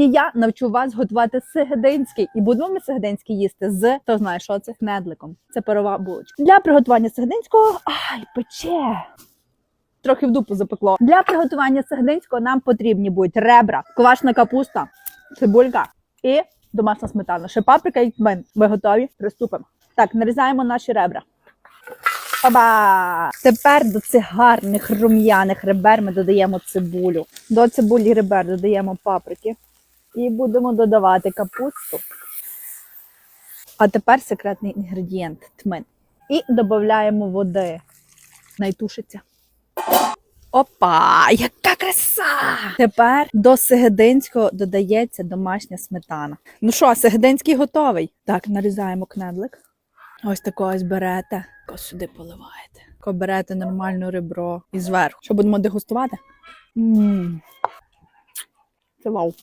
Сьогодні я навчу вас готувати сегединський, і будемо ми сегединський їсти з хто знає, що це недликом. Це парова булочка. Для приготування сегединського ай, пече. Трохи в дупу запекло. Для приготування сегединського нам потрібні будуть ребра, квашна капуста, цибулька і домашня сметана. Ще паприка і тмин. Ви готові? Приступимо. Так, нарізаємо наші ребра. Оба! Тепер до цих гарних рум'яних ребер ми додаємо цибулю. До цибулі ребер додаємо паприки. І будемо додавати капусту. А тепер секретний інгредієнт тмин. І додаємо води. Найтушиться. Опа! Яка краса! Тепер до Сегединського додається домашня сметана. Ну що, Сегединський готовий? Так, нарізаємо кнедлик. Ось таке ось берете. Сюди поливаєте. Тако берете нормальне ребро і зверху. Що будемо дегустувати? Мм. Це вау.